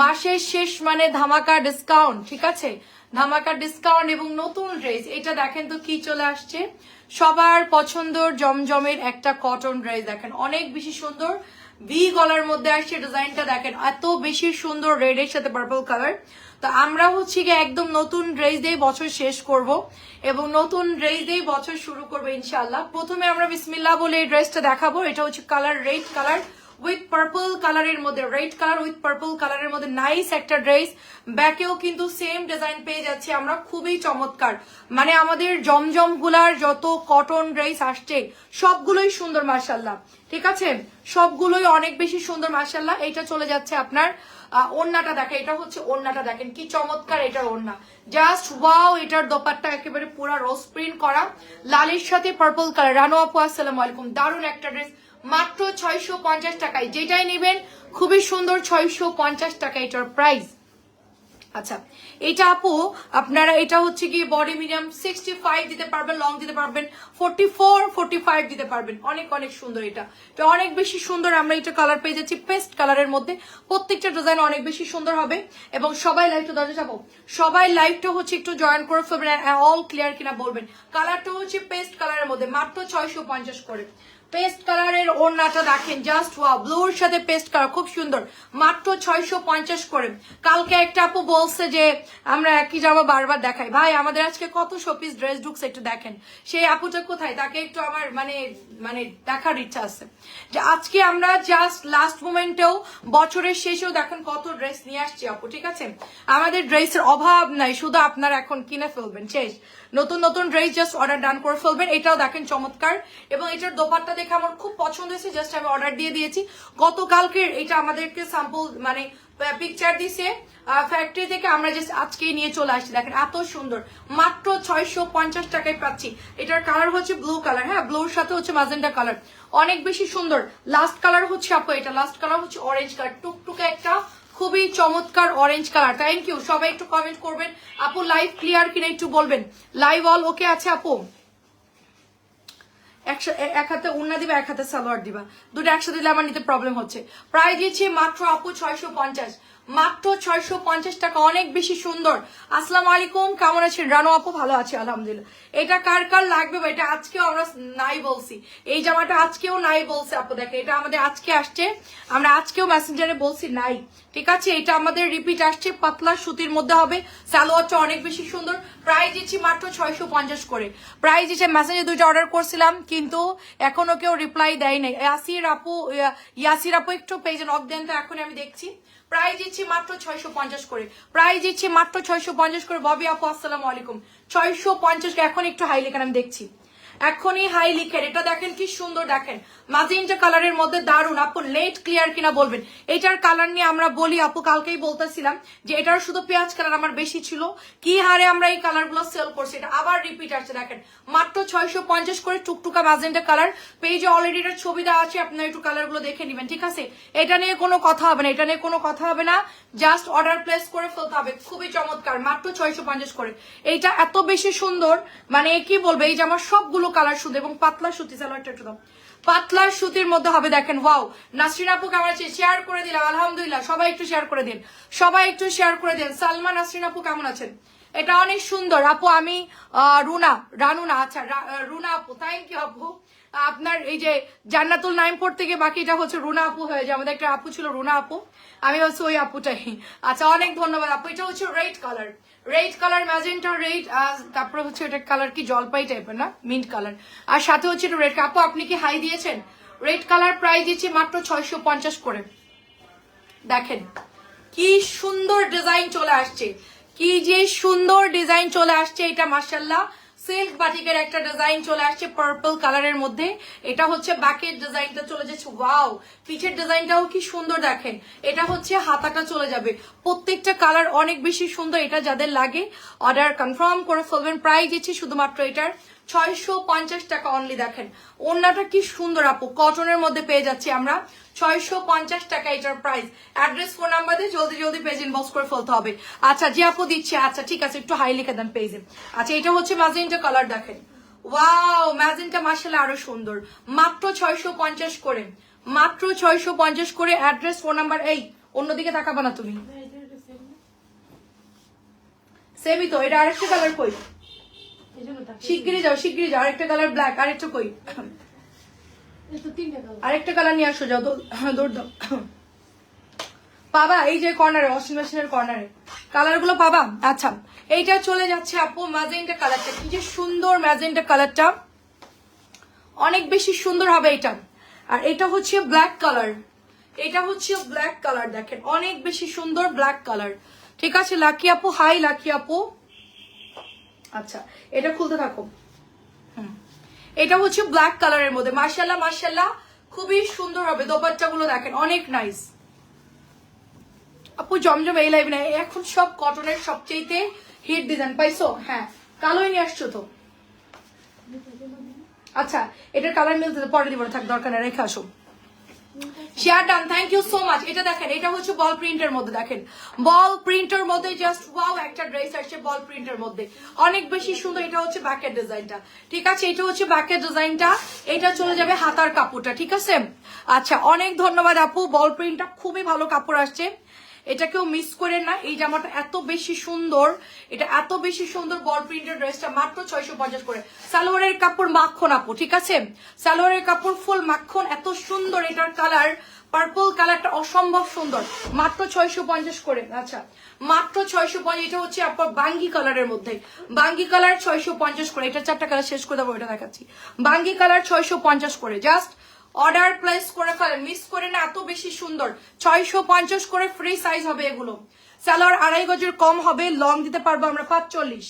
মাসের শেষ মানে ধামাকা ডিসকাউন্ট ঠিক আছে? ধামাকা ডিসকাউন্ট এবং নতুন ড্রেস এটা দেখেন তো কি চলে আসছে? সবার পছন্দর জমজমের একটা কটন ড্রেস দেখেন। অনেক বেশি সুন্দর ভি গলার মধ্যে আসছে, ডিজাইনটা দেখেন। এত বেশি সুন্দর রেড এর সাথে পার্পল কালার তো আমরা হচ্ছে গিয়ে একদম নতুন ড্রেস দিয়ে বছর শেষ করব এবং নতুন ড্রেস দিয়ে বছর শুরু করব ইনশাল্লাহ প্রথমে আমরা বিসমিল্লাহ বলে এই ড্রেসটা দেখাবো। এটা হচ্ছে colour red colour with purple কালারের মধ্যে রেড কালার উইথ পার্পল কালারের মধ্যে নাইস একটা ড্রেস ব্যাকেও কিন্তু সেম ডিজাইন পেয়ে যাচ্ছি আমরা খুবই চমৎকার। মানে আমাদের জমজমগুলার যত কটন ড্রেস আসছে সবগুলোই সুন্দর মার্শাল্লাহ ঠিক আছে? সবগুলোই অনেক বেশি সুন্দর মার্শাল্লাহ এইটা চলে যাচ্ছে আপনার আহ, ওড়নাটা দেখেন। এটা হচ্ছে ওড়নাটা দেখেন। কি চমৎকার এটার ওড়না। জাস্ট ওয়াও এটার দোপাট্টা একেবারে পুরো রোজ প্রিন্ট করা। লালের সাথে পার্পল কালার রানো আপু আসসালামু আলাইকুম। দারুণ একটা ড্রেস মাত্র ছয়শো পঞ্চাশ টাকায়। যেটাই নেবেন, খুবই সুন্দর ছয়শো পঞ্চাশ টাকা এটার প্রাইস আচ্ছা এটা আপু, আপনারা এটা হচ্ছে কি বডি মিডিয়াম সিক্সটি ফাইভ দিতে পারবেন লং দিতে পারবেন ফোর্টি ফোর ফোর্টি ফাইভ দিতে পারবেন। অনেক অনেক সুন্দর এটা। তো অনেক বেশি সুন্দর আমরা এটা কালার পেয়ে যাচ্ছি পেস্ট কালারের মধ্যে। প্রত্যেকটা ডিজাইন অনেক বেশি সুন্দর হবে এবং সবাই লাইভটা দরজা যাব সবাই লাইভটা হচ্ছে একটু জয়েন করে ফেলবেন অল ক্লিয়ার কিনা বলবেন। কালারটা হচ্ছে পেস্ট কালারের মধ্যে, মাত্র ছয়শো পঞ্চাশ করে। পেস্ট কালারের ওড়নাটা দেখেন জাস্ট ওয়া ব্লুর সাথে পেস্ট কালার খুব সুন্দর। মাত্র ছয়শো পঞ্চাশ করে। কালকে একটা আপু বলছে যে, আমরা একই জামা বারবার দেখাই। ভাই, আমাদের আজকে কত শোপিস ড্রেস ঢুকছে একটু দেখেন। সেই আপুটা কোথায়? তাকে একটু আমার মানে মানে দেখার ইচ্ছা আছে। যে আজকে আমরা জাস্ট লাস্ট মোমেন্টেও বছরের শেষেও দেখেন কত ড্রেস নিয়ে আসছি আপু, ঠিক আছে? আমাদের ড্রেসের অভাব নাই, শুধু আপনারা এখন কিনে ফেলবেন, শেষ। নতুন নতুন ড্রেস জাস্ট অর্ডার ডান করে ফেলবেন, এটাও দেখেন চমৎকার। এবং এটার দোপাট্টা দেখে আমার খুব পছন্দ হয়েছে জাস্ট আমি অর্ডার দিয়ে দিয়েছি। গতকালকে এটা আমাদেরকে স্যাম্পল মানে পিকচার দিছে। ফ্যাক্টরি থেকে আমরা জাস্ট আজকেই নিয়ে চলে আসছি। দেখেন, এত সুন্দর। মাত্র ছয়শো পঞ্চাশ টাকায় পাচ্ছি। এটার কালার হচ্ছে ব্লু কালার হ্যাঁ ব্লুর সাথে হচ্ছে মাজেন্টা কালার অনেক বেশি সুন্দর। লাস্ট কালার হচ্ছে আপু এটা। লাস্ট কালার হচ্ছে অরেঞ্জ কালার টুকটুকে একটা খুবই চমৎকার অরেঞ্জ কালার থ্যাংক ইউ সবাই একটু কমেন্ট করবেন। আপু লাইভ ক্লিয়ার কিনা একটু বলবেন। লাইভ অল ওকে আছে, আপু? একশো এক হাতে উন্না দিবা, এক হাতে সালোয়ার দিবা। দুটো একসাথে দিলে আমার নিতে প্রবলেম হচ্ছে। প্রায় দিয়েছি মাত্র আপু ছয়শো পঞ্চাশ। মাত্র ছয়শো পঞ্চাশ টাকা, অনেক বেশি সুন্দর। আসসালামু আলাইকুম, কেমন আছেন? রানো আপু, ভালো আছে, আলহামদুলিল্লাহ। এটা কার কার লাগবে বা এটা আজকেও আমরা নাই বলছি। এই জামাটা আজকেও নাই বলছে আপু দেখে এটা আমাদের আজকে আসছে। আমরা আজকেও মেসেঞ্জারে বলছি নাই। ঠিক আছে, এটা আমাদের রিপিট আসছে, পাতলা সুতির মধ্যে হবে। সালোয়ারটা অনেক বেশি সুন্দর। প্রাইস দিচ্ছি মাত্র ছয়শো পঞ্চাশ করে। প্রাইস দিচ্ছে মেসেঞ্জে দুইটা অর্ডার করছিলাম, কিন্তু এখনও কেউ রিপ্লাই দেয় নাই। ইয়াসির আপু, ইয়া- ইয়াসির আপু একটু পেজে নক দেন, তো এখন আমি দেখছি। প্রাইস দিচ্ছি মাত্র ছয়শো পঞ্চাশ করে। প্রায় দিচ্ছি মাত্র ছয়শো পঞ্চাশ করে। ববি আপু, আসসালামু আলাইকুম। ছয়শো পঞ্চাশ এখন একটু হাই লেখেন, আমি দেখছি। এখনই হাই লিখেন, এটা দেখেন কি সুন্দর দেখেন। মাজিনটা কালারের মধ্যে দারুণ আপু লেট ক্লিয়ার কিনা বলবেন। এটার কালার নিয়ে আমরা বলি, আপু কালকেই বলতেছিলাম যে এটার শুধু পেঁয়াজ কালার আমার বেশি ছিল। কি হারে আমরা এই কালারগুলো সেল করছি, এটা আবার রিপিট আসছে, দেখেন। মাত্র ছয়শো পঞ্চাশ করে টুকটুকা মাজিনটা কালার পেজে অলরেডি এটার ছবি দেওয়া আছে, আপনার একটু কালারগুলো দেখে নেবেন, ঠিক আছে? এটা নিয়ে কোনো কথা হবে না, এটা নিয়ে কোনো কথা হবে না। জাস্ট অর্ডার প্লেস করে ফেলতে হবে, খুবই চমৎকার, মাত্র ছয়শো পঞ্চাশ করে। এইটা এত বেশি সুন্দর মানে কি বলবে, এই যে আমার সবগুলো কালার সুন্দর এবং পাতলা সুতি সালোয়ারটা একটু দাও। পাতলা সুতির মধ্যে হবে দেখেন ওয়াও নাসরিন আপু কেমন আছে শেয়ার করে দিলাম, আলহামদুলিল্লাহ, সবাই একটু শেয়ার করে দিন। সবাই একটু শেয়ার করে দিন। সালমা, নাসরিন আপু কেমন আছেন? এটা অনেক সুন্দর। আপু, আমি রুনা রানুনা আচ্ছা রুনা আপু থ্যাংক ইউ আপু। আপনার এই যে জান্নাতুল নাইমপুর থেকে বাকিটা হচ্ছে রুনা আপু হয়ে যায়। আমাদের একটা আপু ছিল রুনা আপু। আমি হচ্ছে ওই আপুটাই। আচ্ছা অনেক ধন্যবাদ আপু। এটা হচ্ছে red colour red colour magenta red আর তারপরে হচ্ছে এটা কালার কি? জলপাই টাইপের না? মিন্ট কালার আর সাথে হচ্ছে এটা রেড আপু, আপনি কি হাই দিয়েছেন? রেড কালার প্রাইস দিচ্ছি মাত্র ছয়শো পঞ্চাশ করে। দেখেন, কি সুন্দর ডিজাইন চলে আসছে। কি যে সুন্দর ডিজাইন চলে আসছে এটা মার্শাল্লাহ সিল্ক বাটিকের একটা ডিজাইন চলে আসছে পার্পল কালারের মধ্যে। এটা হচ্ছে ব্যাকের ডিজাইনটা চলে যাচ্ছে। ওয়াও পিছের ডিজাইনটাও কি সুন্দর দেখেন। এটা হচ্ছে হাতাটা চলে যাবে। প্রত্যেকটা কালার অনেক বেশি সুন্দর এটা যাদের লাগে। অর্ডার কনফার্ম করে ফেলবেন। প্রাইস দিচ্ছি শুধুমাত্র এটার। ছয়শো পঞ্চাশ টাকা অনলি দেখেন। ওড়নাটা কি সুন্দর আপু কটনের মধ্যে পেয়ে যাচ্ছি আমরা? ছয়শো পঞ্চাশ টাকা এটার প্রাইস অ্যাড্রেস ফোন নাম্বার দিয়ে জলদি জলদি পেজ ইনবক্স করে ফেলতে হবে। আচ্ছা যে আপু দিচ্ছে। আচ্ছা ঠিক আছে একটু হাই লিখে দেন পেজে আচ্ছা এটা হচ্ছে ম্যাজেন্টা কালার দেখেন। ওয়াও ম্যাজেন্টা মার্শাল আরও সুন্দর। মাত্র ছয়শো পঞ্চাশ করে। মাত্র ছয়শো পঞ্চাশ করে অ্যাড্রেস ফোন নাম্বার এই অন্যদিকে তাকাবা না তুমি। সেমই তো এটা আরেকটা কালার কই? শিগগিরই যাও শিগগিরই যাও। আরেকটা কালার ব্ল্যাক আরেকটা কই? আরেকটা কালার নিয়ে আসো যাও দৌড়- দৌড় দাও। পাবা এই যে কর্নারে ওয়াশিং মেশিনের কর্নারে কালারগুলো পাবা? আচ্ছা এইটা চলে যাচ্ছে আপু ম্যাজেন্টা কালারটা কি যে সুন্দর ম্যাজেন্টা কালারটা অনেক বেশি সুন্দর হবে এটা আর এটা হচ্ছে ব্ল্যাক কালার এটা হচ্ছে ব্ল্যাক কালার দেখেন। অনেক বেশি সুন্দর ব্ল্যাক কালার ঠিক আছে লাকি আপু হাই লাকি আপু। আচ্ছা এটা খুলতে থাকো। এটা হচ্ছে ব্ল্যাক কালারের মধ্যে। মার্শাল্লাহ মার্শাল্লাহ খুবই সুন্দর হবে। দোপাট্টা গুলো দেখেন, অনেক নাইস আপু, জমজম এই লাইভ না এখন সব কটনের সবচেয়ে হিট ডিজাইন পাইছো? হ্যাঁ কালোই নিয়ে আসছো তো? আচ্ছা এটার কালার মিলতে পরে দিব থাক, দরকার নেই, রেখে আসো। Share done thank you so much এটা দেখেন, এটা হচ্ছে বল প্রিন্টের মধ্যে দেখেন। বল প্রিন্টের মধ্যে জাস্ট ওয়াও একটা ড্রেস আসছে বল প্রিন্টের মধ্যে। অনেক বেশি সুন্দর, এটা হচ্ছে ব্যাকের ডিজাইনটা ঠিক আছে? এটা হচ্ছে ব্যাকের ডিজাইনটা এটা চলে যাবে হাতার কাপড়টা, ঠিক আছে? আচ্ছা অনেক ধন্যবাদ আপু। বল প্রিন্টটা খুবই ভালো কাপড় আসছে। এটা কেউ মিস করে না। এই জামাটা এত বেশি সুন্দর, এটা এত বেশি সুন্দর বল প্রিন্টের ড্রেসটা মাত্র ছয়শো পঞ্চাশ করে। সালোয়ারের কাপড় মাখন আপু, ঠিক আছে? সালোয়ারের কাপড় ফুল মাখন, এত সুন্দর এটার কালার পার্পল কালারটা অসম্ভব সুন্দর। মাত্র ছয়শো পঞ্চাশ করে। আচ্ছা মাত্র ছয়শো পঞ্চাশ, এটা হচ্ছে আপনার বাঙ্গি কালারের মধ্যে। বাঙ্গি কালার ছয়শো পঞ্চাশ করে। এটা চারটা কালার শেষ করে দেবো এটা দেখাচ্ছি। বাঙ্গি কালার ছয়শো পঞ্চাশ করে। জাস্ট অর্ডার প্লেস করে ফেলেন মিস করে না এত বেশি সুন্দর। ছয়শো পঞ্চাশ করে ফ্রি সাইজ হবে এগুলো। স্যালোয়ার আড়াই গজের কম হবে লং দিতে পারব আমরা পাঁচচল্লিশ।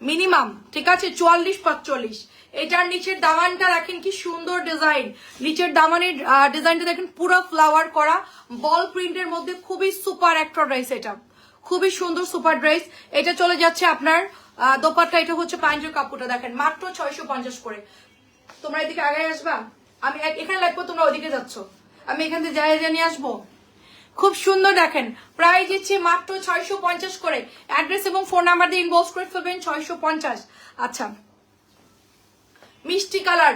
মিনিমাম ঠিক আছে? চুয়াল্লিশ পাঁচচল্লিশ। এটার নিচের দামানটা দেখেন কি সুন্দর ডিজাইন নিচের দামানের ডিজাইনটা দেখেন পুরো ফ্লাওয়ার করা। বল প্রিন্টের মধ্যে খুবই সুপার একটা ড্রেস এটা। খুবই সুন্দর সুপার ড্রেস এটা চলে যাচ্ছে আপনার আহ, দোপাট্টা এটা হচ্ছে পাঞ্জের কাপড়টা দেখেন। মাত্র ছয়শো পঞ্চাশ করে। তোমরা এদিকে আগে আসবা? আমি এখানে লাগবো তোমরা ওদিকে যাচ্ছ। আমি এখান থেকে যাই জানিয়ে আসব। খুব সুন্দর দেখেন। প্রায় দিচ্ছি মাত্র ছয়শো পঞ্চাশ করে। অ্যাড্রেস এবং ফোন নাম্বার দিয়ে ইনবক্স করে ফেলবেন ছয়শো পঞ্চাশ। আচ্ছা। মিষ্টি কালার।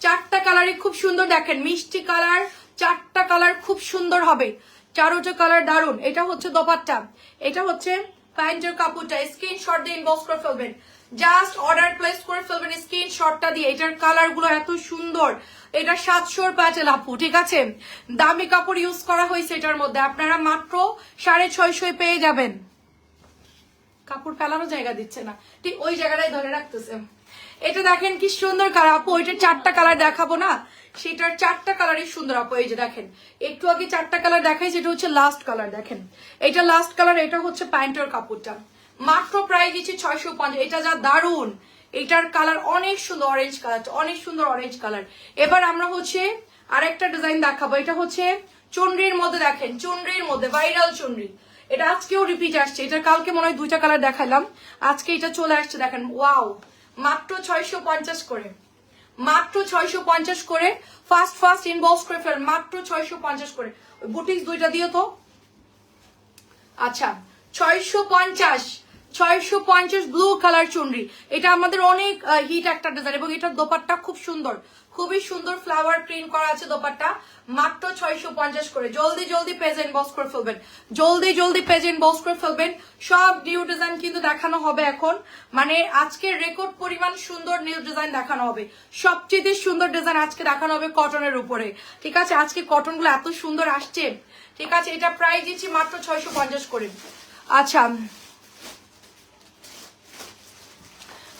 চারটা কালারই খুব সুন্দর দেখেন। মিষ্টি কালার, চারটা কালার খুব সুন্দর হবে। চারোটা কালার দারুণ এটা হচ্ছে দোপাট্টা। এটা হচ্ছে প্যান্টের কাপড়টা। স্ক্রিনশট দিয়ে ইনবক্স করে ফেলবেন। জাস্ট অর্ডার প্লেস করে ফেলবেন। স্ক্রিনশটটা দিয়ে এটার কালারগুলো এত সুন্দর। এটা সাতশোর প্যাটেল আপু, ঠিক আছে? দামি কাপড় ইউজ করা হয়েছে এটার মধ্যে। আপনারা মাত্র সাড়ে ছয়শোয় পেয়ে যাবেন। কাপড় ফেলানো জায়গা দিচ্ছে না। ঠিক ওই জায়গাটাই ধরে রাখতেছে। এটা দেখেন কি সুন্দর কালার আপু ওইটা চারটা কালার দেখাবো না? সেটার চারটা কালারই সুন্দর আপু। এই যে দেখেন, একটু আগে চারটা কালার দেখাই যেটা হচ্ছে লাস্ট কালার দেখেন। এটা লাস্ট কালার এটা হচ্ছে প্যান্টের কাপড়টা। মাত্র প্রায় দিচ্ছি ছয়শো পঞ্চাশ। এটা যা দারুণ এটার কালার অনেক সুন্দর অরেঞ্জ কালার অনেক সুন্দর অরেঞ্জ কালার এবার আমরা হচ্ছে আরেকটা ডিজাইন দেখাবো। এটা হচ্ছে চুনরির মধ্যে দেখেন চুনরির মধ্যে ভাইরাল চুনরি এটা আজকেও রিপিট আসছে। এটা কালকে মনে হয় দুইটা কালার দেখালাম আজকে এটা চলে আসছে, দেখেন ওয়াও মাত্র ছয়শো পঞ্চাশ করে। মাত্র ছয়শো পঞ্চাশ করে ফার্স্ট ফার্স্ট ইনবক্স করে ফেলেন মাত্র ছয়শো পঞ্চাশ করে। বুটিক্স দুইটা দিও তো। আচ্ছা ছয়শো পঞ্চাশ। ছয়শো পঞ্চাশ ব্লু কালার চুনরি। এটা আমাদের অনেক হিট একটা ডিজাইন এবং এটার দোপাট্টা খুব সুন্দর। খুবই সুন্দর ফ্লাওয়ার প্রিন্ট করা আছে দোপাট্টা। মাত্র ছয়শো পঞ্চাশ করে। জলদি জলদি পেজেন্ট বক্স করে ফেলবেন। জলদি জলদি পেজেন্ট বক্স করে ফেলবেন। সব নিউ ডিজাইন কিন্তু দেখানো হবে এখন। মানে আজকে রেকর্ড পরিমাণ সুন্দর নিউ ডিজাইন দেখানো হবে। সবচেয়ে সুন্দর ডিজাইন আজকে দেখানো হবে কটনের উপরে। ঠিক আছে? আজকে কটনগুলো এত সুন্দর আসছে। ঠিক আছে? এটা প্রাইস দিচ্ছি মাত্র ছয়শো পঞ্চাশ করে। আচ্ছা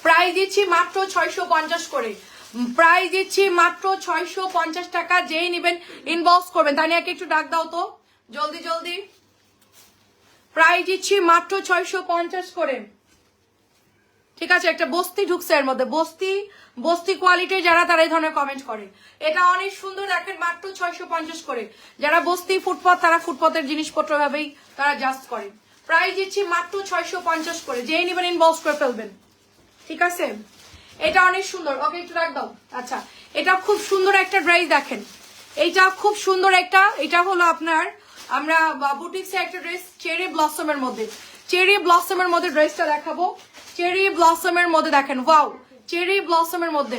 প্রাইস দিচ্ছি মাত্র ছয়শো পঞ্চাশ করে। প্রাইস দিচ্ছি মাত্র ছয়শো পঞ্চাশ টাকা, যেই নেবেন ইনবক্স করবেন। তানিয়াকে একটু ডাক দাও তো। জলদি জলদি। প্রাইস দিচ্ছি মাত্র ছয়শো পঞ্চাশ করে। ঠিক আছে, একটা বস্তি ঢুকছে এর মধ্যে। বস্তি বস্তি কোয়ালিটি যারা, তারা এই ধরনের কমেন্ট করে। এটা অনেক সুন্দর, দেখেন মাত্র ছয়শো পঞ্চাশ করে। যারা বস্তি, ফুটপাত, তারা ফুটপাতের জিনিসপত্র ভাবেই তারা জাস্ট করে। প্রাইস দিচ্ছি মাত্র ছয়শো পঞ্চাশ করে। যেই নেবেন ইনবক্স করে ফেলবেন। ঠিক আছে? এটা অনেক সুন্দর। ওকে, একটু রাখ দাও। আচ্ছা এটা খুব সুন্দর একটা ড্রেস দেখেন। এইটা খুব সুন্দর একটা, এটা হলো আপনার, আমরা বুটিক্সে একটা ড্রেস, চেরি ব্লসমের মধ্যে। চেরি ব্লসমের মধ্যে ড্রেসটা দেখাবো। চেরি ব্লসমের মধ্যে দেখেন, ওয়াও, চেরি ব্লসমের মধ্যে।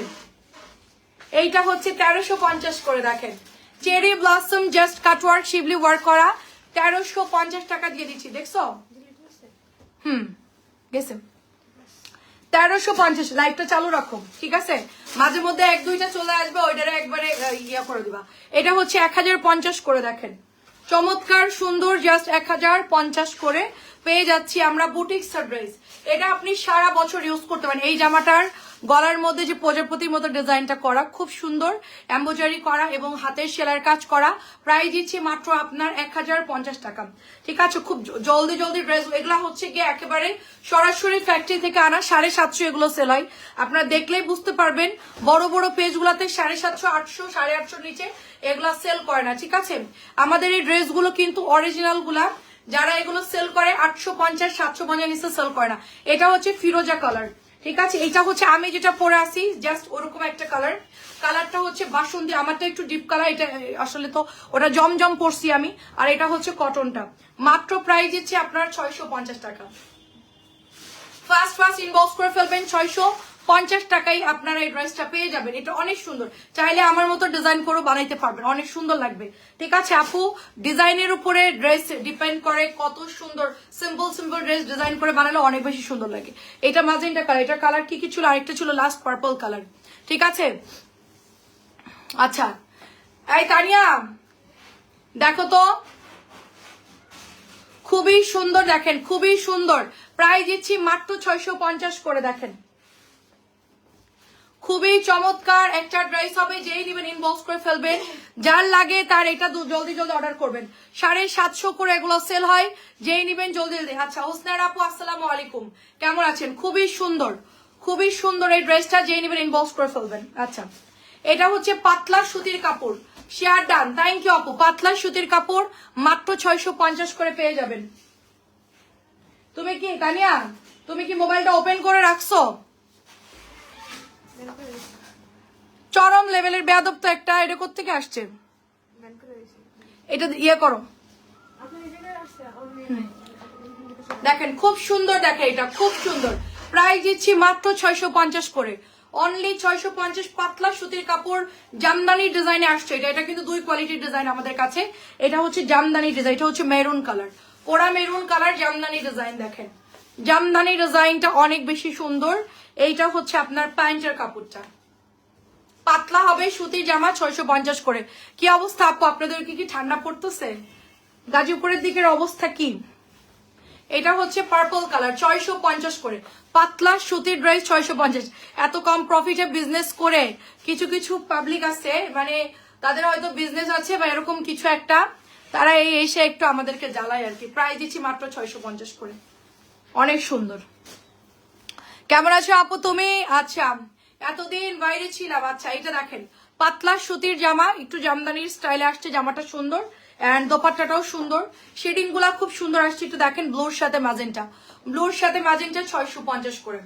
এইটা হচ্ছে তেরোশো পঞ্চাশ করে দেখেন। চেরি ব্লসম জাস্ট কাটওয়ার্ক, শিবলি ওয়ার্ক করা। তেরোশো পঞ্চাশ টাকা দিয়ে দিচ্ছি, দেখছ? হুম, গেছে। তেরোশো পঞ্চাশ লাইভটা চালু রাখো, ঠিক আছে? মাঝে মধ্যে এক, দুইটা চলে আসবে ওইটারে একবারে ইয়া করে দিবা। এটা হচ্ছে এক হাজার পঞ্চাশ করে দেখেন। চমৎকার, সুন্দর জাস্ট এক হাজার পঞ্চাশ করে পেয়ে যাচ্ছি আমরা বুটিক সারপ্রাইজ। এটা আপনি সারা বছর ইউজ করতে পারেন। এই জামাটার গলার মধ্যে যে প্রজাপতির মতো ডিজাইনটা করা, খুব সুন্দর এম্বোজারি করা এবং হাতের সেলাইয়ের কাজ করা। প্রাইস দিচ্ছি মাত্র আপনার এক হাজার পঞ্চাশ টাকা। ঠিক আছে, খুব জলদি জলদি ড্রেস, এগুলো হচ্ছে গিয়ে একেবারে সরাসরি ফ্যাক্টরি থেকে আনা সাড়ে সাতশো এগুলো সেল হয় আপনারা দেখলেই বুঝতে পারবেন, বড় বড় পেজগুলোতে সাড়ে সাতশো, আটশো, সাড়ে আটশোর নিচে এগুলা সেল করে না, ঠিক আছে? আমাদের এই ড্রেসগুলো কিন্তু অরিজিনালগুলা, যারা এগুলো সেল করে, আটশো পঞ্চাশ, সাতশো পঞ্চাশ নিচে সেল করে না। এটা হচ্ছে ফিরোজা কালার ঠিক আছে, এইটা হচ্ছে আমি যেটা পরে আসি জাস্ট ওরকম একটা কালার কালারটা হচ্ছে বাসন্তী, আমারটা একটু ডিপ কালার এটা আসলে তো ওটা জমজম পরছি আমি, আর এটা হচ্ছে কটনটা মাত্র প্রাইস হচ্ছে আপনার ছয়শো পঞ্চাশ টাকা। ফার্স্ট ফার্স্ট ইনবক্স করে ফেলবেন ছয়শো পঞ্চাশ টাকায় আপনারা এই ড্রেসটা পেয়ে যাবেন। এটা অনেক সুন্দর। চাইলে আমার মতো ডিজাইন করে বানাইতে পারবেন। অনেক সুন্দর লাগবে। ঠিক আছে, আপু? ডিজাইনের উপরে ড্রেস ডিপেন্ড করে কত সুন্দর সিম্পল সিম্পল ড্রেস ডিজাইন করে বানালে অনেক বেশি সুন্দর লাগে। এটা মাজেন্টা কালার এটা কালার কি কি ছিল? আরেকটা ছিল লাস্ট পার্পল কালার ঠিক আছে? আচ্ছা। এই তানিয়া, দেখো তো। খুবই সুন্দর দেখেন, খুবই সুন্দর। প্রায় দিচ্ছি মাত্র ছয়শো পঞ্চাশ করে দেখেন। খুবই চমৎকার একটা ড্রেস হবে, যেই নেবেন ইনবক্স করে ফেলবেন। যার লাগে তার এটা জলদি জলদি অর্ডার করবেন। সাড়ে সাতশো করে এগুলো সেল হয়, যেই নেবেন জলদি জলদি। আচ্ছা হোসনার আপু, আসসালামু আলাইকুম। কেমন আছেন? খুবই সুন্দর খুবই সুন্দর এই ড্রেসটা যেই নেবেন ইনবক্স করে ফেলবেন। আচ্ছা এটা হচ্ছে পাতলা সুতির কাপড়। Share done. থ্যাংক ইউ আপু। পাতলা সুতির কাপড়, মাত্র ছয়শো পঞ্চাশ করে পেয়ে যাবেন। তুমি কি, তানিয়া, তুমি কি মোবাইলটা ওপেন করে রাখছো? চরম লেভেলের বেয়াদব তো একটা, এটা থেকে আসছে? এটা ইয়ে করো। দেখেন, খুব সুন্দর দেখে এটা, খুব সুন্দর। প্রাইস দিচ্ছি মাত্র ছয়শো পঞ্চাশ করে। অনলি ছয়শো পঞ্চাশ পাতলা সুতির কাপড় জামদানি ডিজাইনে আসছে এটা। এটা কিন্তু দুই কোয়ালিটির ডিজাইন আমাদের কাছে। এটা হচ্ছে জামদানি ডিজাইন এটা হচ্ছে মেরুন কালার কোরা মেরুন কালার জামদানি ডিজাইন দেখেন। জামদানি ডিজাইনটা অনেক বেশি সুন্দর। এইটা হচ্ছে আপনার প্যান্টের কাপড়টা। পাতলা হবে সুতির জামা ছয়শো পঞ্চাশ করে। কি অবস্থা আপু? আপনাদের কি কি ঠান্ডা পড়তেছে? গাজীপুরের দিকের অবস্থা কি? এটা হচ্ছে পার্পল কালার ছয়শো পঞ্চাশ করে। পাতলা সুতির ড্রেস ছয়শো পঞ্চাশ। এত কম প্রফিটে বিজনেস করে কিছু কিছু পাবলিক আছে মানে তাদের হয়তো বিজনেস আছে বা এরকম কিছু একটা, তারা এই এসে একটু আমাদেরকে জ্বালায় আর কি। প্রায় দিচ্ছি মাত্র ছয়শো পঞ্চাশ করে। অনেক সুন্দর। কেমন আছো আপু? তুমি? আচ্ছা এতদিন বাইরে ছিলাম। আচ্ছা এটা দেখেন, পাতলা সুতির জামা, একটু জামদানির স্টাইলে আসছে, জামাটা সুন্দর এন্ড দোপাট্টাটাও সুন্দর। শেডিংগুলা খুব সুন্দর আসছে, একটু দেখেন, ব্লুর সাথে ম্যাজেন্টা ব্লুর সাথে ম্যাজেন্টা ছয়শো পঞ্চাশ করে।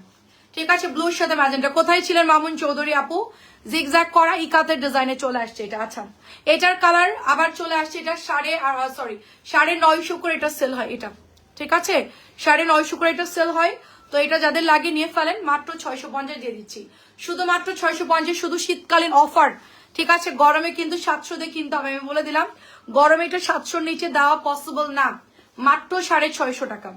ঠিক আছে, ব্লুর সাথে ম্যাজেন্টা কোথায় ছিলেন মামুন চৌধুরী আপু? জিগজ্যাগ করা ইকাতের ডিজাইনে চলে আসছে এটা। আচ্ছা এটার কালার আবার চলে আসছে, এটা সাড়ে সরি সাড়ে নয়শো করে এটা সেল হয় এটা। ঠিক আছে, সাড়ে নয়শো করে এটা সেল হয়। তো এটা যাদের লাগে নিয়ে ফেলেন, মাত্র ছয়শো পঞ্চাশ দিয়ে দিচ্ছি। শুধুমাত্র ছয়শো পঞ্চাশ, শুধু শীতকালীন অফার। ঠিক আছে, গরমে কিন্তু সাতশো দিয়ে কিনতে হবে, আমি বলে দিলাম। গরমে এটা সাতশোর নিচে দেওয়া পসিবল না। মাত্র সাড়ে ছয়শো টাকা।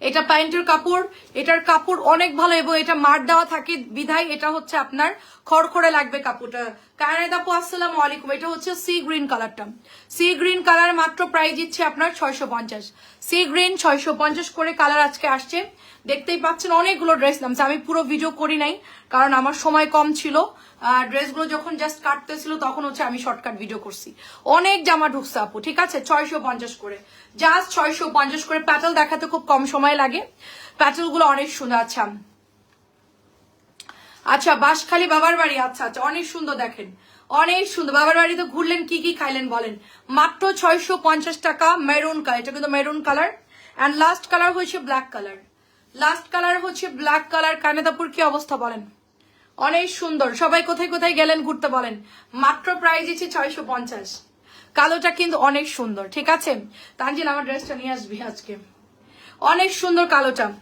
এটা প্যান্টের কাপড়, এটার কাপড় অনেক ভালো এবং এটা মার দেওয়া থাকে। বিধায় এটা হচ্ছে আপনার খড়খড়ে লাগবে কাপড়টা। কায়নাদাপু আসসালাম আলাইকুম। এটা হচ্ছে সি গ্রিন কালারটা। সি গ্রিন কালার মাত্র প্রাইস দিচ্ছে আপনার ছয়শো পঞ্চাশ। সি গ্রিন ছয়শো পঞ্চাশ করে কালার আজকে আসছে। দেখতেই পাচ্ছেন, অনেকগুলো ড্রেস নামছে আমি পুরো ভিডিও করি নাই, কারণ আমার সময় কম ছিল। ড্রেসগুলো যখন জাস্ট কাটতেছিল, তখন হচ্ছে আমি শর্টকাট ভিডিও করছি। অনেক জামা ঢুকছে আপু, ঠিক আছে? ছয়শো পঞ্চাশ করে। জাস্ট ছয়শো পঞ্চাশ করে প্যাটেল দেখাতে খুব কম সময় লাগে। প্যাটেলগুলো অনেক সুন্দর আচ্ছা। আচ্ছা বাঁশখালী বাবার বাড়ি আচ্ছা আচ্ছা অনেক সুন্দর দেখেন। অনেক সুন্দর। বাবার বাড়িতে ঘুরলেন, কি কি খাইলেন বলেন? মাত্র ছয়শো পঞ্চাশ টাকা মেরুন কালার এটা কিন্তু maroon colour and last colour হয়েছে ব্ল্যাক কালার লাস্ট কালার হচ্ছে ব্ল্যাক কালার কানেদাপুর কি অবস্থা বলেন? অনেক সুন্দর। সবাই কোথায় কোথায় গেলেন ঘুরতে বলেন। মাত্র প্রাইস দিচ্ছে ছয়শো পঞ্চাশ। কালোটা কিন্তু অনেক সুন্দর, ঠিক আছে? তানজিল, আমার ড্রেসটা নিয়ে আসবি আজকে। অনেক সুন্দর কালোটা।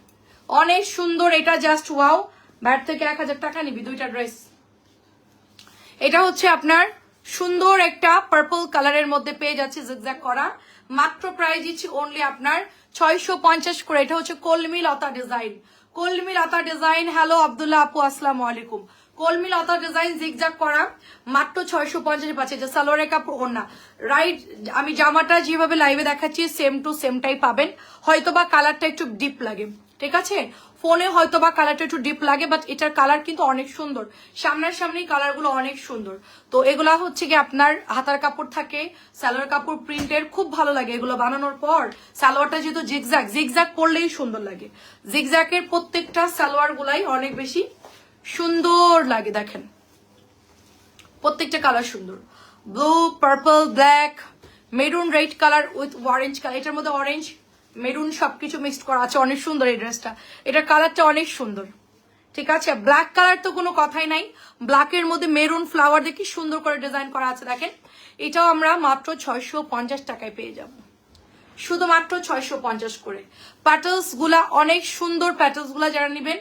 অনেক সুন্দর, এটা জাস্ট ওয়াও ব্যাট থেকে এক হাজার টাকা নিবি, দুইটা ড্রেস এটা হচ্ছে আপনার সুন্দর একটা পার্পল কালারের মধ্যে পেয়ে যাচ্ছে জিগজ্যাগ করা। মাত্র প্রাইস দিচ্ছি অনলি আপনার ছয়শো পঞ্চাশ করে। এটা হচ্ছে কলমি লতা ডিজাইন কলমি লতা ডিজাইন হ্যালো আবদুল্লাহ আপু, আসসালাম আলাইকুম। কলমি লতা ডিজাইন জিগজাগ করা, মাত্র ছয়শো পঞ্চাশ পাচ্ছে। যে সালোয়ারের কাপড় ওনা রাইট আমি জামাটা যেভাবে লাইভে দেখাচ্ছি সেম টু সেমটাই পাবেন। হয়তো বা কালারটা একটু ডিপ লাগে। ঠিক আছে? ফোনে হয়তো বা কালারটা একটু ডিপ লাগে বাট এটার কালার কিন্তু অনেক সুন্দর। সামনের সামনে কালারগুলো অনেক সুন্দর। তো এগুলা হচ্ছে কি আপনার হাতার কাপড় থাকে, সালোয়ার কাপড় প্রিন্টের খুব ভালো লাগে এগুলো বানানোর পর। সালোয়ারটা যেহেতু জিগজ্যাগ জিগজ্যাগ পরলেই সুন্দর লাগে। জিগজ্যাগের প্রত্যেকটা সালোয়ার গুলাই অনেক বেশি সুন্দর লাগে, দেখেন। প্রত্যেকটা কালার সুন্দর। Blue purple black maroon red colour with orange colour এটার মধ্যে অরেঞ্জ মেরুন সবকিছু মিক্সড করা আছে, অনেক সুন্দর এই ড্রেসটা এটার কালারটা অনেক সুন্দর। ঠিক আছে? ব্ল্যাক কালার তো কোনো কথাই নাই। ব্ল্যাকের মধ্যে মেরুন ফ্লাওয়ার দেখি সুন্দর করে ডিজাইন করা আছে, দেখেন। এটাও আমরা মাত্র ছয়শো পঞ্চাশ টাকায় পেয়ে যাব। শুধুমাত্র ছয়শো পঞ্চাশ করে। প্যাটেলসগুলা, অনেক সুন্দর প্যাটেলসগুলা যারা নেবেন,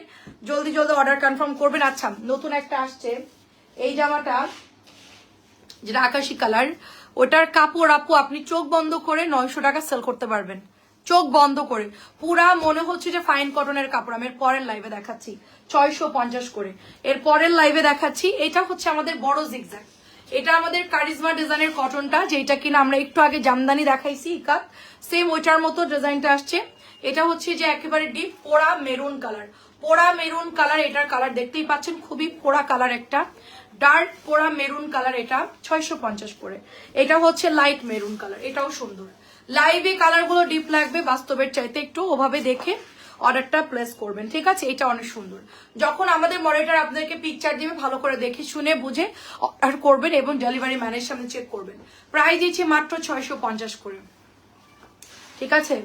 জলদি জলদি অর্ডার কনফার্ম করবেন। আচ্ছা নতুন একটা আসছে। এই জামাটা, যেটা আকাশি কালার ওটার কাপড় আপু, আপনি চোখ বন্ধ করে নয়শো টাকা সেল করতে পারবেন। চোখ বন্ধ করে। পুরা মনে হচ্ছে যে ফাইন কটনের কাপড়। আমি এর পরের লাইভে দেখাচ্ছি। ছয়শো পঞ্চাশ করে। এর পরের লাইভে দেখাচ্ছি। এটা হচ্ছে আমাদের বড় জিগজ্যাগ এটা আমাদের কারিজমা ডিজাইনের কটনটা যেটা কিনা আমরা একটু আগে জামদানি দেখাইছি ইকাত সেম ওইটার মতো ডিজাইনটা আসছে। এটা হচ্ছে যে একেবারে ডিপ পোড়া মেরুন কালার পোড়া মেরুন কালার এটার কালার দেখতেই পাচ্ছেন, খুবই পোড়া কালার একটা। ডার্ক পোড়া মেরুন কালার এটা, ছয়শো পঞ্চাশ করে। এটা হচ্ছে লাইট মেরুন কালার এটাও সুন্দর। লাইভে কালারগুলো ডিপ লাগবে, বাস্তবের চাইতে একটু ওভাবে দেখে অর্ডারটা প্লেস করবেন, ঠিক আছে? এটা অনেক সুন্দর। যখন আমাদের মনিটর আপনাদেরকে পিকচার দিবে, ভালো করে দেখে শুনে, বুঝে অর্ডার করবেন এবং ডেলিভারি ম্যানের সামনে চেক করবেন। প্রাইস দিচ্ছি মাত্র ছয়শো পঞ্চাশ করে। ঠিক আছে?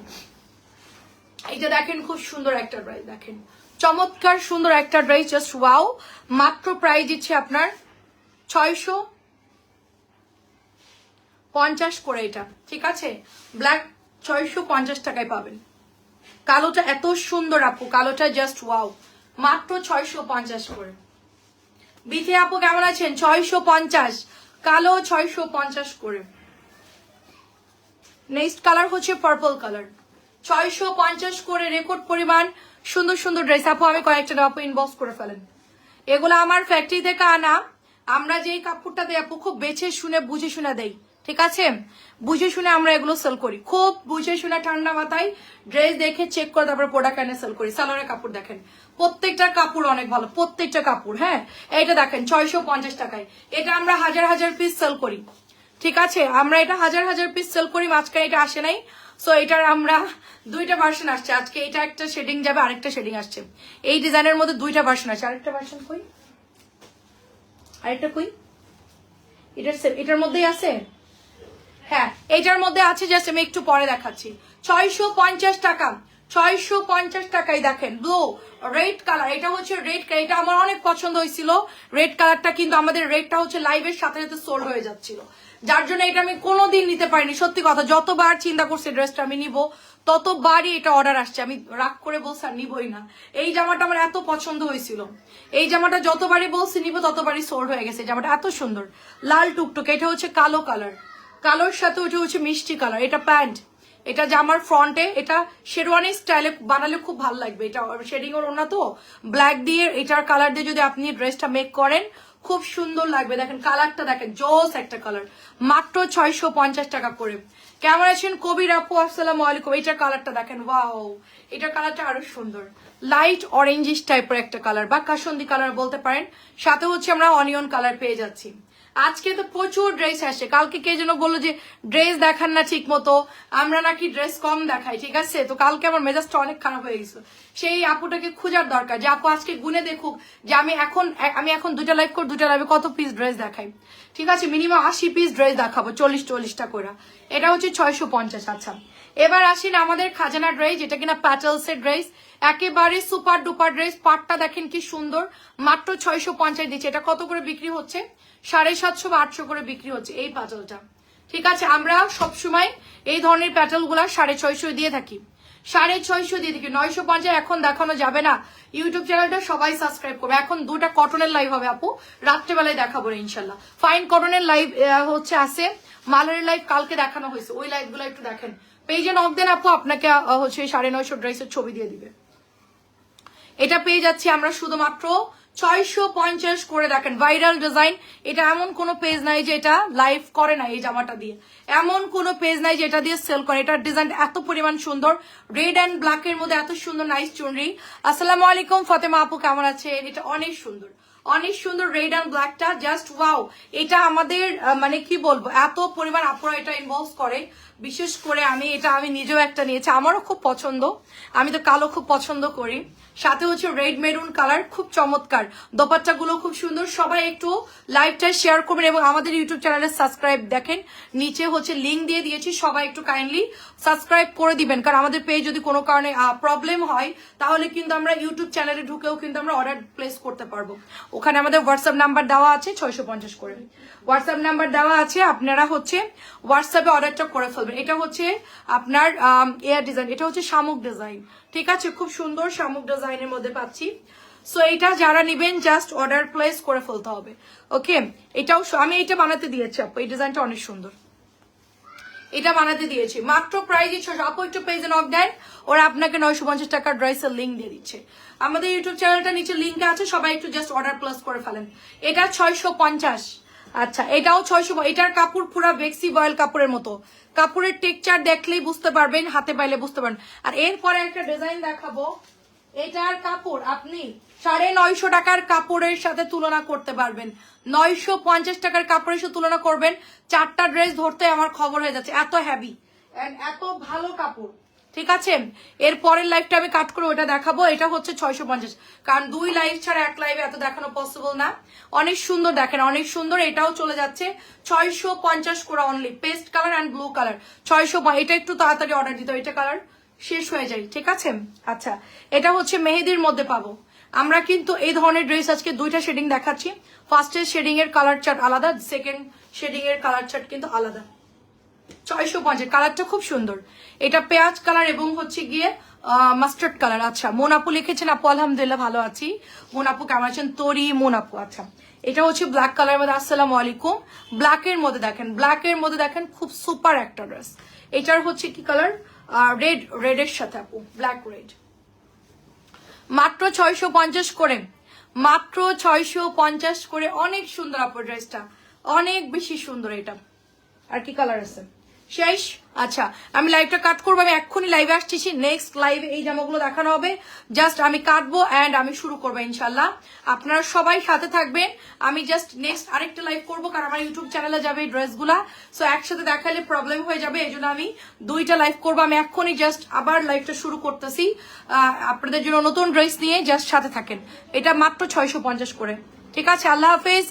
এইটা দেখেন, খুব সুন্দর একটা ড্রাইভ দেখেন। চমৎকার সুন্দর একটা ড্রাইভ জাস্ট ওয়াও মাত্র প্রাইস দিচ্ছে আপনার ছয়শো পঞ্চাশ করে এটা, ঠিক আছে? ব্ল্যাক ছয়শো পঞ্চাশ টাকায় পাবেন। কালোটা এত সুন্দর আপু, কালোটা জাস্ট ওয়াও মাত্র ছয়শো পঞ্চাশ করে। বিথি আপু কেমন আছেন? ছয়শো পঞ্চাশ। কালো ছয়শো পঞ্চাশ করে। নেক্সট কালার হচ্ছে পার্পল কালার ছয়শো পঞ্চাশ করে রেকর্ড পরিমাণ। সুন্দর সুন্দর ড্রেস আপু, আমি কয়েকটা আপু ইনবক্স করে ফেলেন। এগুলো আমার ফ্যাক্টরি থেকে আনা আমরা যেই কাপড়টা দেই আপু, খুব বেছে শুনে, বুঝে শুনে দেই। ঠিক আছে? বুঝে শুনে আমরা এগুলো সেল করি। খুব বুঝে শুনে ঠান্ডা মাথায় ড্রেস দেখে চেক করে তারপরে প্রোডাক্ট এনে সেল করি। সালোয়ারের কাপড় দেখেন। প্রত্যেকটা কাপড় অনেক ভালো, প্রত্যেকটা কাপড় হ্যাঁ? এইটা দেখেন, ছয়শো পঞ্চাশ টাকায়। এটা আমরা হাজার হাজার পিস সেল করি। ঠিক আছে? আমরা এটা হাজার হাজার পিস সেল করি, মাঝখানে এটা আসে নাই। সো এটার আমরা দুইটা ভার্সন আসছে। আজকে এটা একটা শেডিং যাবে, আরেকটা শেডিং আসছে। এই ডিজাইনের মধ্যে দুইটা ভার্সন আছে আরেকটা ভার্সন কই? আরেকটা কই? এটার এটার মধ্যেই আছে? হ্যাঁ এটার মধ্যে আছে জাস্ট আমি একটু পরে দেখাচ্ছি। ছয়শো পঞ্চাশ টাকা। ছয়শো পঞ্চাশ টাকায় দেখেন ব্লু রেড কালার এটা হচ্ছে রেড কালার এটা আমার অনেক পছন্দ হয়েছিল। রেড কালারটা কিন্তু আমাদের রেডটা হচ্ছে লাইভের সাথে সাথে সোল্ড হয়ে যাচ্ছিল। যার জন্য এটা আমি কোনোদিন নিতে পারিনি। সত্যি কথা, যতবার চিন্তা করছি ড্রেসটা আমি নিব, ততবারই এটা অর্ডার আসছে। আমি রাগ করে বলছি, আর নিবই না। এই জামাটা আমার এত পছন্দ হয়েছিল। এই জামাটা যতবারই বলছি, নিব, ততবারই সোল্ড হয়ে গেছে। জামাটা এত সুন্দর, লাল টুকটুক। এটা হচ্ছে কালো কালার কালোর সাথে ওটা হচ্ছে মিষ্টি কালার, এটা প্যান্ট। এটা জামার ফ্রন্টে, এটা শেরওয়ানি স্টাইলে বানালে খুব ভালো লাগবে। এটা শেডিং এর ওনা তো ব্ল্যাক দিয়ে এটার কালার দিয়ে যদি আপনি ড্রেসটা মেক করেন, খুব সুন্দর লাগবে। দেখেন কালারটা দেখেন, জোস একটা কালার মাত্র ছয়শো পঞ্চাশ টাকা করে। কেমন আছেন? কবির আপু, আসসালামু আলাইকুম। এটার কালারটা দেখেন ওয়াও এটার কালারটা আরও সুন্দর। লাইট অরেঞ্জিস টাইপের একটা কালার বা কাসন্দি কালার বলতে পারেন। সাথে হচ্ছে আমরা অনিয়ন কালার পেয়ে যাচ্ছি। আজকে তো প্রচুর ড্রেস আসে কালকে কে যেন বলল যে ড্রেস দেখান না ঠিক মতো আমরা নাকি ড্রেস কম দেখাই, ঠিক আছে? তো কালকে আমার মেজাজটা অনেক খারাপ হয়ে গেছিল সেই আপুটাকে খোঁজার দরকার যে, আপু, আজকে গুনে দেখুক যে, আমি এখন আমি এখন দুটা লাইভ করে দুটা লাইভে কত পিস ড্রেস দেখাই? ঠিক আছে মিনিমাম আশি পিস ড্রেস দেখাবো, চল্লিশ, চল্লিশটা করে। এটা হচ্ছে ছয়শো পঞ্চাশ আচ্ছা। এবার আসেন আমাদের খাজানা ড্রেস যেটা কিনা প্যাটেলসের ড্রেস একেবারে সুপার ডুপার ড্রেস পাটটা দেখেন কি সুন্দর। মাত্র ছয়শো পঞ্চাশ দিচ্ছে। এটা কত করে বিক্রি হচ্ছে? সাড়ে সাতশো বা আটশো করে বিক্রি হচ্ছে এই পাটলটা ঠিক আছে, আমরা সবসময় এই ধরনের প্যাটেলগুলা সাড়ে ছয়শো দিয়ে থাকি। সাড়ে ছয়শো দিয়ে থাকি, নয়শো পঞ্চাশ এখন দেখানো যাবে না। ইউটিউব চ্যানেলটা সবাই সাবস্ক্রাইব করবে। এখন দুটা কটনের লাইভ হবে আপু, রাত্রেবেলায় দেখাবো ইনশাল্লাহ। ফাইন কটনের লাইভ হচ্ছে আছে। মালারের লাইভ কালকে দেখানো হয়েছে। ওই লাইভগুলো একটু দেখেন। পেজে নক দেন আপু, আপনাকে হচ্ছে সাড়ে নয়শো ড্রেসের ছবি দিয়ে দিবে। এটা পেয়ে যাচ্ছি আমরা শুধুমাত্র ছয়শো পঞ্চাশ করে দেখেন ভাইরাল ডিজাইন এটা এমন কোনো পেজ নাই যে এটা লাইভ করে না এই জামাটা দিয়ে। এমন কোনো পেজ নাই যে এটা দিয়ে সেল করে। এটার ডিজাইন এত পরিমাণ সুন্দর। রেড অ্যান্ড ব্ল্যাক এর মধ্যে এত সুন্দর নাইস চুনরি। আসসালামু আলাইকুম, ফতেমা আপু কেমন আছে এটা অনেক সুন্দর। অনেক সুন্দর রেড অ্যান্ড ব্ল্যাকটা জাস্ট ওয়াও এটা আমাদের মানে কি বলব, এত পরিমাণ আপুরা এটা ইনভলভ করে। বিশেষ করে আমি, এটা আমি নিজেও একটা নিয়েছি, আমারও খুব পছন্দ, আমি তো কালো খুব পছন্দ করি। সাথে হচ্ছে রেড মেরুন কালার খুব চমৎকার দোপাট্টা গুলো খুব সুন্দর, সবাই একটু লাইভটা শেয়ার করবেন এবং আমাদের ইউটিউব চ্যানেলে সাবস্ক্রাইব দেখেন। নিচে হচ্ছে লিঙ্ক দিয়ে দিয়েছি, সবাই একটু কাইন্ডলি সাবস্ক্রাইব করে দিবেন, কারণ আমাদের পেয়ে যদি কোনো কারণে প্রবলেম হয়, তাহলে কিন্তু আমরা ইউটিউব চ্যানেলে ঢুকেও কিন্তু আমরা অর্ডার প্লেস করতে পারব। ওখানে আমাদের হোয়াটসঅ্যাপ নাম্বার দেওয়া আছে ছয়শো পঞ্চাশ করে। হোয়াটসঅ্যাপ নাম্বার দেওয়া আছে, আপনারা হচ্ছে হোয়াটসঅ্যাপে অর্ডারটা করে ফেলবেন। এটা হচ্ছে আপনার এয়ার ডিজাইন এটা হচ্ছে শামুক ডিজাইন ঠিক আছে? খুব সুন্দর শামুক ডিজাইনের মধ্যে পাচ্ছি। সো এটা যারা নিবেন জাস্ট অর্ডার প্লেস করে ফেলতে হবে। ওকে এটাও আমি এটা বানাতে দিয়েছি আপু। এই ডিজাইনটা অনেক সুন্দর। এটা বানাতে দিয়েছি। মাত্র প্রাইস ছশো আপু একটু পেজে নক দেন ওরা আপনাকে নয়শো পঞ্চাশ টাকার ড্রেসের লিঙ্ক দিয়ে দিচ্ছে। আমাদের ইউটিউব চ্যানেলটা নিচে লিঙ্ক আছে, সবাই একটু জাস্ট অর্ডার প্লেস করে ফেলেন। এটা ছয়শো পঞ্চাশ। আচ্ছা এটাও ছয়শো এটার কাপড় পুরা বেক্সি বয়েল কাপড়ের মতো। কাপড়ের টেকচার দেখলেই বুঝতে পারবেন, হাতে পাইলে বুঝতে পারবেন। আর এরপরে একটা ডিজাইন দেখাবো। এটার কাপড় আপনি সাড়ে নয়শো টাকার কাপড়ের সাথে তুলনা করতে পারবেন। নয়শো পঞ্চাশ টাকার কাপড়ের সাথে তুলনা করবেন। চারটা ড্রেস ধরতে আমার খবর হয়ে যাচ্ছে। এত হ্যাভি এত ভালো কাপড়। ঠিক আছে? এর পরের লাইভটা আমি কাট করে ওটা দেখাবো। এটা হচ্ছে ছয়শো পঞ্চাশ। কারণ দুই লাইভ ছাড়া এক লাইভে এত দেখানো পসিবল না। অনেক সুন্দর দেখেন, অনেক সুন্দর। এটাও চলে যাচ্ছে ছয়শো পঞ্চাশ করে only paste colour and blue colour ছয়শো এটা একটু তাড়াতাড়ি অর্ডার দিতে এটা কালার শেষ হয়ে যায়। ঠিক আছে? আচ্ছা এটা হচ্ছে মেহেদির মধ্যে পাবো। আমরা কিন্তু এই ধরনের ড্রেস আজকে দুইটা শেডিং দেখাচ্ছি। ফার্স্টের শেডিং এর কালার চার্ট আলাদা সেকেন্ড শেডিং এর কালার চার্ট কিন্তু আলাদা। ছয়শো পঞ্চাশ কালারটা খুব সুন্দর। এটা পেঁয়াজ কালার এবং হচ্ছে গিয়ে মাস্টার্ড কালার আচ্ছা মোনাপু লিখেছেন, আপু, আলহামদুলিল্লাহ ভালো আছি। মোনাপু কেমন আছেন? তরি মোনাপু আচ্ছা। এটা হচ্ছে ব্ল্যাক কালার মধ্যে, আসসালামু আলাইকুম। ব্ল্যাক এর মধ্যে দেখেন ব্ল্যাক এর মধ্যে দেখেন খুব সুপার একটা ড্রেস এটার হচ্ছে কি কালার রেড রেডের সাথে, আপু ব্ল্যাক রেড মাত্র ছয়শো পঞ্চাশ করে। মাত্র ছয়শো পঞ্চাশ করে। অনেক সুন্দর আপু ড্রেসটা অনেক বেশি সুন্দর এটা। আর কি কালার আছে? শেষ। আচ্ছা আমি লাইভটা কাট করব, আমি এক্ষুনি লাইভে আসতেছি। নেক্সট লাইভে এই জামাগুলো দেখানো হবে। জাস্ট আমি কাটবো অ্যান্ড আমি শুরু করব ইনশাল্লাহ আপনারা সবাই সাথে থাকবেন। আমি জাস্ট নেক্সট আরেকটা লাইভ করব, কারণ আমার ইউটিউব চ্যানেলে যাবে এই ড্রেসগুলা। সো একসাথে দেখালে প্রবলেম হয়ে যাবে এই জন্য আমি দুইটা লাইভ করব। আমি এক্ষুনি জাস্ট আবার লাইভটা শুরু করতেছি। আপনাদের জন্য নতুন ড্রেস নিয়ে জাস্ট সাথে থাকেন। এটা মাত্র ছয়শো পঞ্চাশ করে। ঠিক আছে, আল্লাহ হাফেজ।